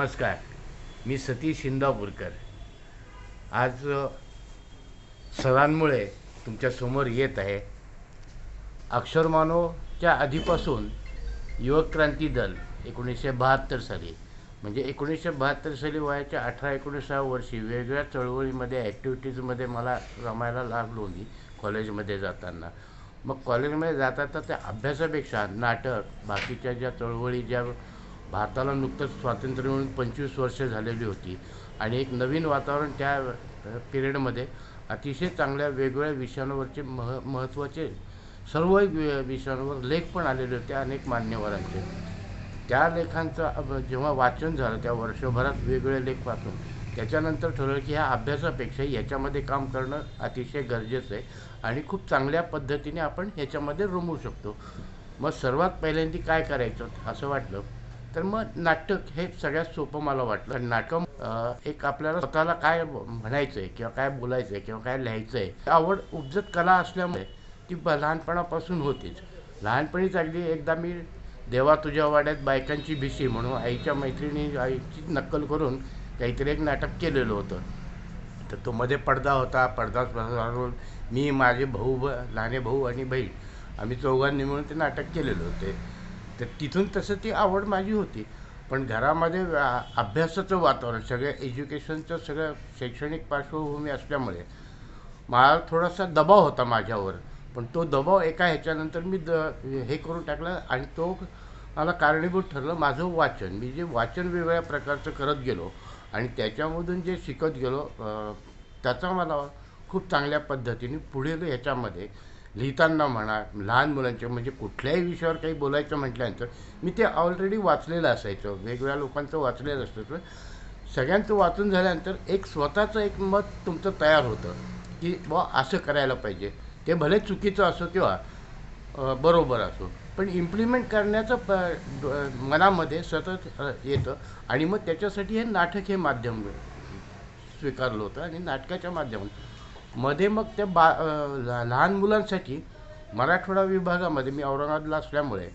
नमस्कार. मी सतीश शिंदापूरकर. आज अ, सरांमुळे तुमच्यासमोर येत आहे. अक्षरमानोच्या आधीपासून युवक क्रांती दल एकोणीसशे बहात्तर साली म्हणजे एकोणीसशे बहात्तर साली वयाच्या अठरा एकोणीसाव्या वर्षी वेगवेगळ्या चळवळीमध्ये ॲक्टिव्हिटीजमध्ये मला रमायला लागलो होती कॉलेजमध्ये जाताना. मग कॉलेजमध्ये जाता तर त्या अभ्यासापेक्षा नाटक बाकीच्या ज्या चळवळी ज्या भारताला नुकतंच स्वातंत्र्य मिळून पंचवीस वर्षे झालेली होती. आणि एक नवीन वातावरण त्या पिरियडमध्ये अतिशय चांगल्या वेगवेगळ्या विषयांवरचे मह महत्त्वाचे सर्व विषयांवर लेख पण आलेले होते अनेक मान्यवरांचे. त्या लेखांचं जेव्हा वाचन झालं त्या वर्षभरात वेगवेगळे लेख वाचून त्याच्यानंतर ठरवलं की ह्या अभ्यासापेक्षा याच्यामध्ये काम करणं अतिशय गरजेचं आहे आणि खूप चांगल्या पद्धतीने आपण ह्याच्यामध्ये रमू शकतो. मग सर्वात पहिल्यांदा काय करायचं असं वाटलं? तर मग नाटक हे सगळ्यात सोपं मला वाटलं. आणि नाटक एक आपल्याला स्वतःला काय म्हणायचं आहे किंवा काय बोलायचं आहे किंवा काय लिहायचं आहे आवड उपजत कला असल्यामुळे ती लहानपणापासून होतीच. लहानपणीच अगदी एकदा मी देवा तुझ्या वाड्यात बायकांची भीशी म्हणून आईच्या मैत्रिणी आईची नक्कल करून काहीतरी एक नाटक केलेलं होतं. तर तो मध्ये पडदा होता पडदा घालून मी माझे भाऊ ब लहाने भाऊ आणि बहीण आम्ही चौघांनी मिळून ते नाटक केलेलं होते. तर तिथून तसं ती आवड माझी होती. पण घरामध्ये अभ्यासाचं वातावरण सगळ्या एज्युकेशनचं सगळं शैक्षणिक पार्श्वभूमी असल्यामुळे मला थोडासा दबाव होता माझ्यावर. पण तो दबाव एका ह्याच्यानंतर मी द हे करून टाकला आणि तो मला कारणीभूत ठरलं माझं वाचन. मी जे वाचन वेगवेगळ्या प्रकारचं करत गेलो आणि त्याच्यामधून जे शिकत गेलो त्याचा मला खूप चांगल्या पद्धतीने पुढील ह्याच्यामध्ये लिहिताना म्हणा लहान मुलांचे म्हणजे कुठल्याही विषयावर काही बोलायचं म्हटल्यानंतर मी ते ऑलरेडी वाचलेलं असायचं. वेगवेगळ्या लोकांचं वाचलेलं असायचं सगळ्यांचं वाचून झाल्यानंतर एक स्वतःचं एक मत तुमचं तयार होतं की बुवा असं करायला पाहिजे. ते भले चुकीचं असो किंवा बरोबर असो पण इम्प्लिमेंट करण्याचं प मनामध्ये सतत येतं आणि मग त्याच्यासाठी हे नाटक हे माध्यम स्वीकारलं होतं आणि नाटकाच्या माध्यमातून. मध्ये मग त्या बा लहान मुलांसाठी मराठवाडा विभागामध्ये मी औरंगाबादला असल्यामुळे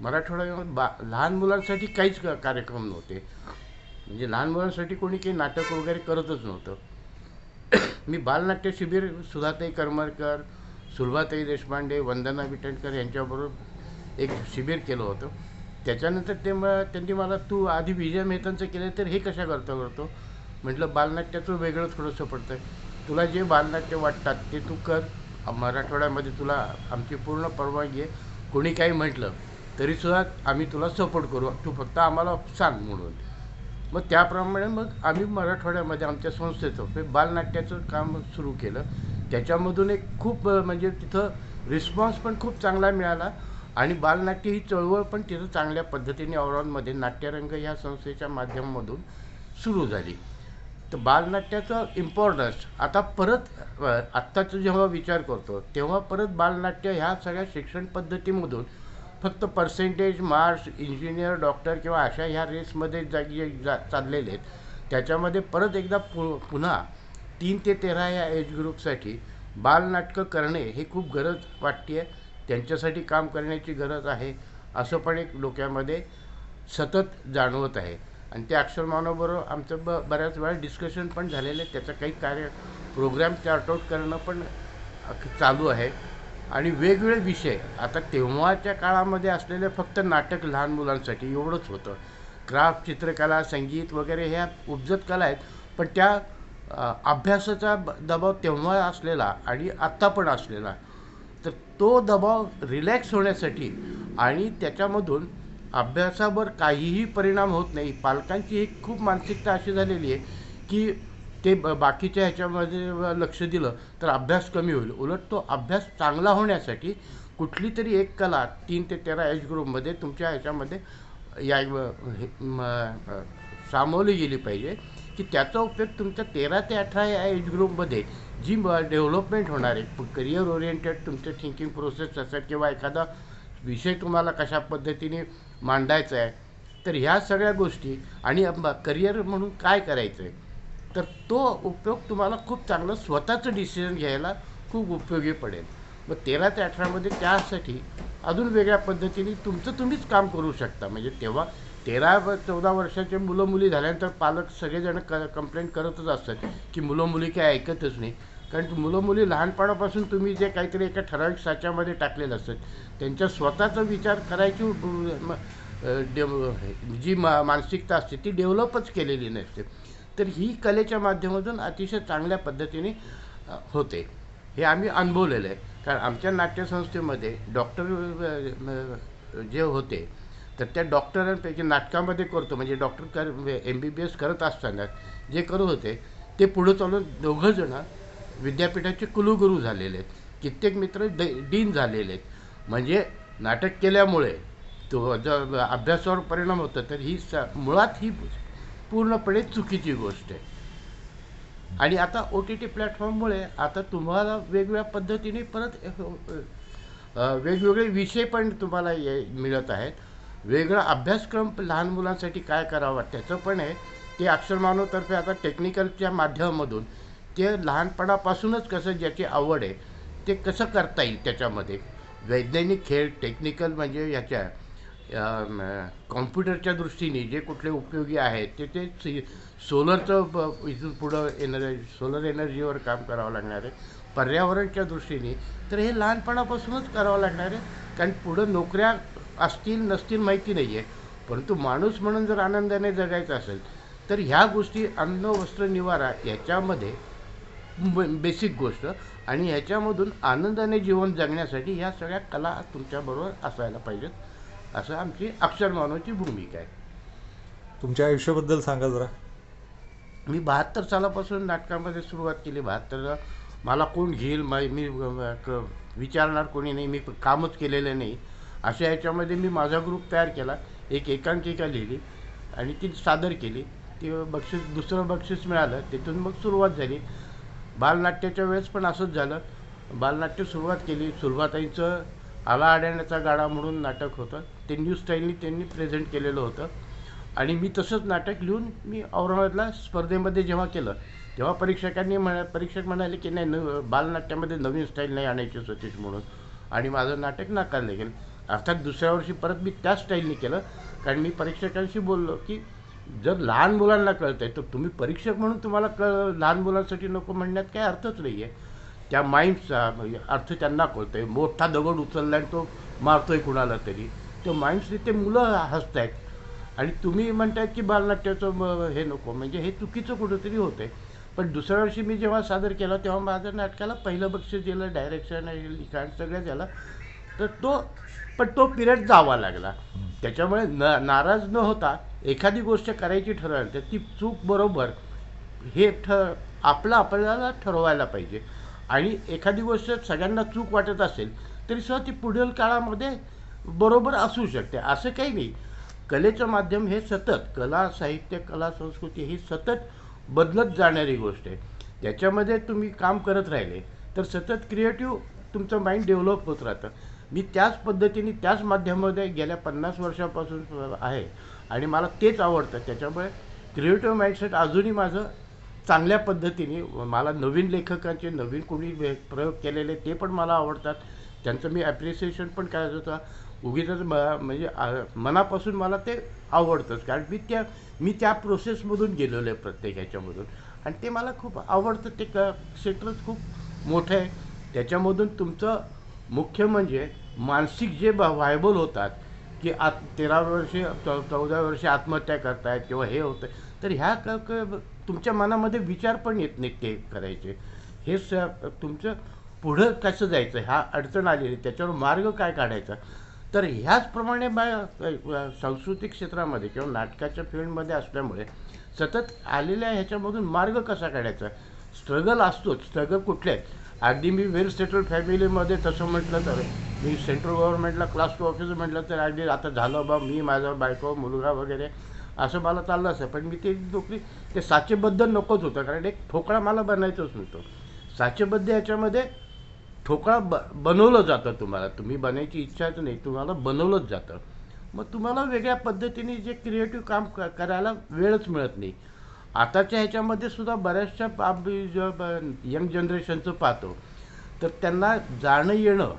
मराठवाडा विभागात बा लहान मुलांसाठी काहीच क- कार्यक्रम नव्हते. म्हणजे लहान मुलांसाठी कोणी काही नाटक वगैरे करतच नव्हतं. मी बालनाट्य शिबिर सुधाताई करमरकर सुलभाताई देशपांडे वंदना विटणकर यांच्याबरोबर एक शिबिर केलं होतं. त्याच्यानंतर ते मग त्यांनी मला तू आधी विजय मेहतांचं केलं तर हे कशा करता करतो? म्हटलं बालनाट्याचं वेगळं थोडंसं पडतं तुला जे बालनाट्य वाटतात ते तू कर. मराठवाड्यामध्ये तुला आमची पूर्ण परवानगी आहे. कोणी काही म्हटलं तरीसुद्धा आम्ही तुला सपोर्ट करू. तू फक्त आम्हाला सांग म्हणून. मग त्याप्रमाणे मग आम्ही मराठवाड्यामध्ये आमच्या संस्थेचं हे बालनाट्याचं काम सुरू केलं. त्याच्यामधून एक खूप म्हणजे तिथं रिस्पॉन्स पण खूप चांगला मिळाला. आणि बालनाट्य ही चळवळ पण तिथं चांगल्या पद्धतीने औरंगाबादमध्ये नाट्यरंग ह्या संस्थेच्या माध्यमामधून सुरू झाली. तर बालनाट्याचं इम्पॉर्टन्स आता परत आत्ताचा आत्ताचं जेव्हा विचार करतो तेव्हा परत बालनाट्य ह्या सगळ्या शिक्षण पद्धतीमधून फक्त पर्सेंटेज मार्क्स इंजिनियर डॉक्टर किंवा अशा ह्या रेसमध्ये जागी जा चाललेले आहेत. त्याच्यामध्ये परत एकदा पु पुन्हा तीन ते तेरा या एज ग्रुपसाठी बालनाटकं करणे हे खूप गरज वाटते आहे त्यांच्यासाठी काम करण्याची गरज आहे. असं पण एक डोक्यामध्ये सतत जाणवत आहे. आणि त्या अक्षरमानवबरोबर आमचं ब बऱ्याच वेळा डिस्कशन पण झालेलं. आहे त्याचं काही कार्य प्रोग्राम चार्ट आउट करणं पण चालू आहे. आणि वेगवेगळे विषय. आता तेव्हाच्या काळामध्ये असलेले फक्त नाटक लहान मुलांसाठी एवढंच होतं. क्राफ्ट चित्रकला संगीत वगैरे ह्या उपजत कला आहेत. पण त्या अभ्यासाचा ब- दबाव तेव्हा असलेला आणि आत्ता पण असलेला. तर तो दबाव रिलॅक्स होण्यासाठी आणि त्याच्यामधून अभ्यासावर काहीही परिणाम होत नाही. पालकांची एक खूप मानसिकता अशी झालेली आहे की ते ब बाकीच्या ह्याच्यामध्ये लक्ष दिलं तर अभ्यास कमी होईल. उलट तो अभ्यास चांगला होण्यासाठी कुठली तरी एक कला तीन ते तेरा एज ग्रुपमध्ये तुमच्या ह्याच्यामध्ये या हे, म, सामावली गेली पाहिजे की त्याचा उपयोग तुमच्या तेरा ते अठरा या एज ग्रुपमध्ये जी डेव्हलपमेंट होणार आहे करिअर ओरिएंटेड तुमचं थिंकिंग प्रोसेस असेल किंवा एखादा विषय तुम्हाला कशा पद्धतीने मांडायचं आहे. तर ह्या सगळ्या गोष्टी आणि करिअर म्हणून काय करायचं आहे तर तो उपयोग तुम्हाला खूप चांगलं स्वतःचं डिसिजन घ्यायला खूप उपयोगी पडेल. मग तेरा ते अठरामध्ये त्यासाठी अजून वेगळ्या पद्धतीने तुमचं तुम्हीच काम करू शकता. म्हणजे तेव्हा तेरा व चौदा वर्षाचे मुलं मुली झाल्यानंतर पालक सगळेजण क कंप्लेंट करतच असतात की मुलं मुली काय ऐकतच नाही. कारण मुलं मुली लहानपणापासून तुम्ही जे काहीतरी एका ठराविक साच्यामध्ये टाकलेलं असतं त्यांच्या स्वतःचा विचार करायची म- डेव- जी मा मानसिकता असते ती डेव्हलपच केलेली नसते. तर ही कलेच्या माध्यमातून अतिशय चांगल्या पद्धतीने होते. हे आम्ही अनुभवलेलं आहे. कारण आमच्या नाट्यसंस्थेमध्ये डॉक्टर जे होते तर त्या डॉक्टरांपैकी नाटकामध्ये करतो. म्हणजे डॉक्टर कर एम बी बी एस करत असताना जे करत होते ते पुढं चालून दोघंजणं विद्यापीठाचे कुलगुरू झालेले आहेत. कित्येक मित्र ड डीन झालेले आहेत. म्हणजे नाटक केल्यामुळे तो जर अभ्यासावर परिणाम होतो तर ही स मुळात ही पूर्णपणे चुकीची गोष्ट आहे. आणि आता ओ टी टी प्लॅटफॉर्ममुळे आता तुम्हाला वेगवेगळ्या पद्धतीने परत वेगवेगळे विषय पण तुम्हाला ये मिळत आहेत. वेगळा अभ्यासक्रम लहान मुलांसाठी काय करावा त्याचं पण आहे. ते अक्षरमानवतर्फे आता टेक्निकलच्या माध्यमामधून ते लहानपणापासूनच कसं ज्याची आवड आहे ते कसं करता येईल त्याच्यामध्ये? वैज्ञानिक खेळ टेक्निकल म्हणजे ह्याच्या कॉम्प्युटरच्या दृष्टीने जे कुठले उपयोगी आहेत ते ते सी सोलरचं ब- इथून पुढं एनर्जी सोलर एनर्जीवर काम करावं लागणार आहे. पर्यावरणच्या दृष्टीने तर हे लहानपणापासूनच करावं लागणार आहे. कारण पुढं नोकऱ्या असतील नसतील माहिती नाही आहे परंतु माणूस म्हणून जर आनंदाने जगायचं असेल तर ह्या गोष्टी अन्न वस्त्र निवारा याच्यामध्ये बेसिक गोष्ट. आणि ह्याच्यामधून आनंदाने जीवन जगण्यासाठी ह्या सगळ्या कला तुमच्याबरोबर असायला पाहिजेत. असं आमची अक्षर मानवाची भूमिका आहे. तुमच्या आयुष्याबद्दल सांगा जरा. मी बहात्तर सालापासून नाटकामध्ये सुरुवात केली. बहात्तर मला कोण घेईल मा विचारणार कोणी नाही. मी कामच केलेलं नाही. अशा ह्याच्यामध्ये मी माझा ग्रुप तयार केला. एक एकांकिका लिहिली आणि ती सादर केली. ती बक्षीस दुसरं बक्षीस मिळालं. तिथून मग सुरुवात झाली. बालनाट्याच्या वेळेस पण असंच झालं. बालनाट्य सुरुवात केली. सुरुवाताईचं आला आड्याण्याचा गाडा म्हणून नाटक होतं. ते न्यू स्टाईलनी त्यांनी प्रेझेंट केलेलं होतं. आणि मी तसंच नाटक लिहून मी औरंगाबादला स्पर्धेमध्ये जेव्हा केलं तेव्हा परीक्षकांनी म्हणा परीक्षक म्हणाले की नाही न बालनाट्यामध्ये नवीन स्टाईल नाही आणायची सतीश म्हणून. आणि माझं नाटक नाकारलं गेलं. अर्थात दुसऱ्या वर्षी परत मी त्याच स्टाईलने केलं. कारण मी परीक्षकांशी बोललो की जर लहान मुलांना कळत आहे तर तुम्ही परीक्षक म्हणून तुम्हाला कळ लहान मुलांसाठी नको म्हणण्यात काही अर्थच नाही आहे त्या माइंडचा म्हणजे अर्थ त्यांना कळतो आहे मोठा दगड उचलला आणि तो मारतोय कुणाला तरी. तो माइंड्सने ते मुलं हसत आहेत आणि तुम्ही म्हणतायत की बालनाट्याचं हे नको. म्हणजे हे चुकीचं कुठंतरी होतं आहे पण दुसऱ्या वर्षी मी जेव्हा सादर केलं तेव्हा माझं नाटकाला पहिलं बक्षीस दिलं डायरेक्शन लिखाण सगळं झालं. तर तो पण तो पिरियड जावा लागला. त्याच्यामुळे न नाराज न होता एखादी गोष्ट करायची ठरवली तर ती चूक बरोबर हे ठ आपलं आपल्याला ठरवायला पाहिजे. आणि एखादी गोष्ट सगळ्यांना चूक वाटत असेल तरी सुद्धा ती पुढील काळामध्ये बरोबर असू शकते. असं काही नाही. कलेचं माध्यम हे सतत कला साहित्य कला संस्कृती ही सतत बदलत जाणारी गोष्ट आहे. त्याच्यामध्ये तुम्ही काम करत राहिले तर सतत क्रिएटिव्ह तुमचं माइंड डेव्हलप होत राहतं. मी त्याच पद्धतीने त्याच माध्यमामध्ये गेल्या पन्नास वर्षापासून आहे आणि मला तेच आवडतं. त्याच्यामुळे क्रिएटिव्ह माइंडसेट अजूनही माझं चांगल्या पद्धतीने मला नवीन लेखकांचे नवीन कोणी वे- प्रयोग केलेले ते पण मला आवडतात. त्यांचं मी ॲप्रिसिएशन पण करायचं होतं. उगीच म्हणजे मनापासून मला ते आवडतंच. कारण मी त्या मी त्या प्रोसेसमधून गेलेलो आहे प्रत्येक ह्याच्यामधून. आणि ते मला खूप आवडतं. ते क क्षेत्रच खूप मोठं आहे. त्याच्यामधून तुमचं मुख्य म्हणजे मानसिक जे व्हायबल होतात की आत तेरा वर्षे चौ चौदा वर्षे आत्महत्या करतायत किंवा हे होतं तर ह्या क तुमच्या मनामध्ये विचार पण येत नाही ते करायचे. हे स तुमचं पुढं कसं जायचं? ह्या अडचण आलेली त्याच्यावर मार्ग काय काढायचा? तर ह्याचप्रमाणे बा सांस्कृतिक क्षेत्रामध्ये किंवा नाटकाच्या फील्डमध्ये असल्यामुळे सतत आलेल्या ह्याच्यामधून मार्ग कसा काढायचा? स्ट्रगल असतोच. स्ट्रगल कुठले आहेत? अगदी मी वेल सेटल्ड फॅमिलीमध्ये तसं म्हटलं तर मी सेंट्रल गव्हर्नमेंटला क्लास टू ऑफिसर म्हटलं तर अगदी आता झालं बा मी माझा बायको मुलगा वगैरे असं मला चाललं असं पण मी ते नोकरी ते साचेबद्ध नकोच होतं कारण एक ठोकळा मला बनायचंच नव्हतं. साचेबद्ध याच्यामध्ये ठोकळा ब बनवलं जातं तुम्हाला. तुम्ही बनायची इच्छाच नाही तुम्हाला बनवलंच जातं. मग तुम्हाला वेगळ्या पद्धतीने जे क्रिएटिव्ह काम क करायला वेळच मिळत नाही. आताच्या ह्याच्यामध्ये सुद्धा बऱ्याचशा यंग जनरेशनचं पाहतो. तर त्यांना जाणं येणं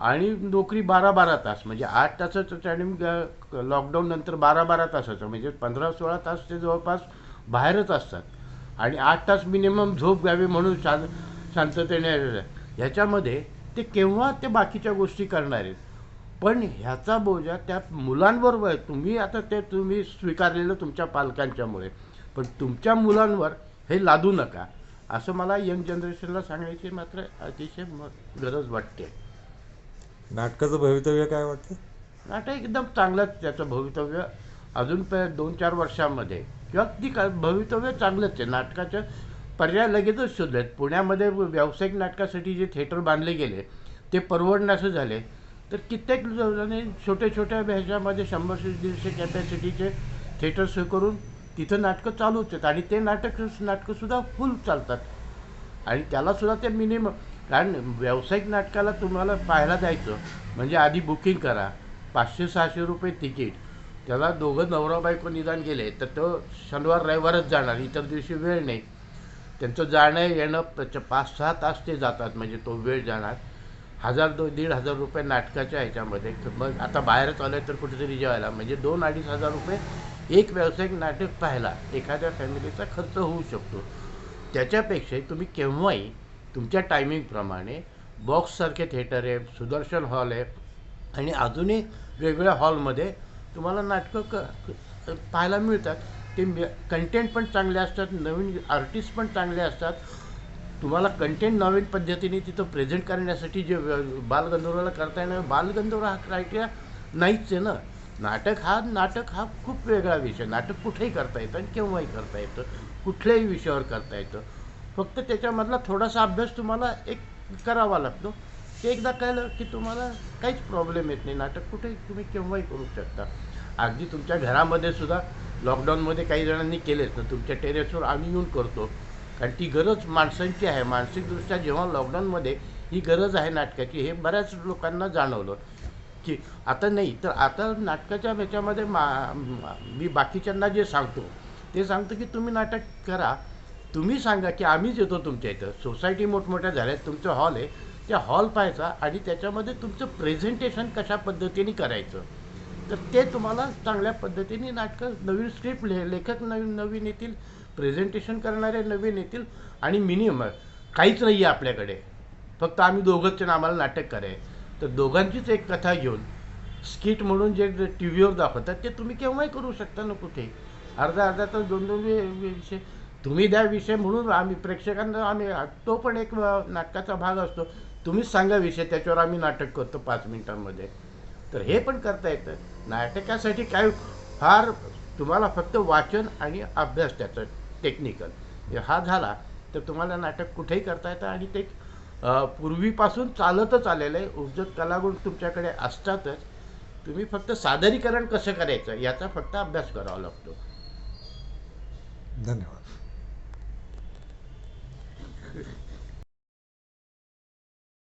आणि नोकरी बारा बारा तास म्हणजे आठ तासाचं टायमिंग लॉकडाऊन नंतर बारा बारा तासाचं म्हणजे पंधरा सोळा तास ते जवळपास बाहेरच असतात. आणि आठ तास मिनिमम झोप घ्यावी म्हणून शांत शांततेने ह्याच्यामध्ये ते केव्हा ते बाकीच्या गोष्टी करणार आहेत. पण ह्याचा बोजा त्या मुलांबरोबर तुम्ही आता ते तुम्ही स्वीकारलेलं तुमच्या पालकांच्यामुळे. पण तुमच्या मुलांवर हे लादू नका. असं मला यंग जनरेशनला सांगायची मात्र अतिशय म- गरज वाटते. नाटकाचं भवितव्य काय वाटतं? नाटक एकदम चांगलंच त्याचं भवितव्य. अजून प दोन चार वर्षांमध्ये. किंवा ती का भवितव्य चांगलंच आहे. नाटकाचं पर्याय लगेचच शोधलेत. पुण्यामध्ये व्यावसायिक नाटकासाठी जे थिएटर बांधले गेले ते परवडण्याचे झाले तर कित्येक जणांनी छोट्या छोट्या ह्याच्यामध्ये शंभरशे दीडशे कॅपॅसिटीचे थिएटर सुरू करून तिथं नाटकं चालूच आहेत. आणि ते नाटक नाटकंसुद्धा फुल चालतात. आणि त्यालासुद्धा ते मिनिमम कारण व्यावसायिक नाटकाला तुम्हाला पाहायला जायचं म्हणजे आधी बुकिंग करा. पाचशे सहाशे रुपये तिकीट. त्याला दोघं नवरा बायको निदान गेले तर तो शनिवार रविवारच जाणार. इतर दिवशी वेळ नाही. त्यांचं जाणं येणं त्याच्या पाच सहा तास ते जातात म्हणजे तो वेळ जाणार. हजार दो दीड हजार रुपये नाटकाच्या ह्याच्यामध्ये. मग आता बाहेरच आलं तर कुठेतरी जेवायला. म्हणजे दोन अडीच हजार रुपये एक व्यावसायिक नाटक पाहायला एखाद्या फॅमिलीचा खर्च होऊ शकतो. त्याच्यापेक्षा तुम्ही केव्हाही तुमच्या टायमिंगप्रमाणे बॉक्ससारखे थिएटर आहे सुदर्शन हॉल आहे आणि अजूनही वेगवेगळ्या हॉलमध्ये तुम्हाला नाटकं क पाहायला मिळतात. ते कंटेंट पण चांगले असतात नवीन आर्टिस्ट पण चांगले असतात. तुम्हाला कंटेंट नवीन पद्धतीने तिथं प्रेझेंट करण्यासाठी जे व- बालगंधर्वला करता येणार बालगंधर्व हा क्रायटेरिया नाहीच आहे ना. नाटक हा नाटक हा खूप वेगळा विषय. नाटक कुठेही करता येतं आणि केव्हाही करता येतं. कुठल्याही विषयावर करता येतं. फक्त त्याच्यामधला थोडासा अभ्यास तुम्हाला एक करावा लागतो. ते एकदा कळलं की तुम्हाला काहीच प्रॉब्लेम येत नाही. नाटक कुठेही तुम्ही केव्हाही करू शकता. अगदी तुमच्या घरामध्ये सुद्धा लॉकडाऊनमध्ये काही जणांनी केलेच ना. तुमच्या टेरेसवर आम्ही येऊन करतो. कारण ती गरज माणसांची आहे. मानसिकदृष्ट्या जेव्हा लॉकडाऊनमध्ये ही गरज आहे नाटकाची हे बऱ्याच लोकांना जाणवलं. की आता नाही तर आता नाटकाच्या ह्याच्यामध्ये मा मी बाकीच्यांना जे सांगतो ते सांगतो की तुम्ही नाटक करा. तुम्ही सांगा की आम्हीच येतो तुमच्या इथं. सोसायटी मोठमोठ्या झाल्यात तुमचं हॉल आहे त्या हॉल पाहायचा आणि त्याच्यामध्ये तुमचं प्रेझेंटेशन कशा पद्धतीने करायचं. तर ते तुम्हाला चांगल्या पद्धतीने नाटकं नवीन स्क्रिप्ट ले लेखक नवीन नवीन येतील प्रेझेंटेशन करणारे नवीन येतील आणि मिनिमम काहीच नाही आहे आपल्याकडे. फक्त आम्ही दोघंच जण आम्हाला नाटक करायचं. तर दोघांचीच एक कथा घेऊन स्किट म्हणून जे टी व्हीवर दाखवतात ते तुम्ही केव्हाही करू शकता ना कुठे. अर्धा अर्धा तास दोन दोन विषय. तुम्ही द्या विषय म्हणून आम्ही प्रेक्षकांना आम्ही तो पण एक नाटकाचा भाग असतो. तुम्हीच सांगा विषय त्याच्यावर आम्ही नाटक करतो पाच मिनिटांमध्ये. तर हे पण करता येतं. नाटकासाठी काय फार तुम्हाला फक्त वाचन आणि अभ्यास त्याचं टेक्निकल हा झाला तर तुम्हाला नाटक कुठेही करता येतं आणि ते पूर्वीपासून चालतच आलेलं आहे. उपजत कलागुण तुमच्याकडे असतातच. तुम्ही फक्त सादरीकरण कसं करायचं याचा फक्त अभ्यास करावा लागतो. धन्यवाद.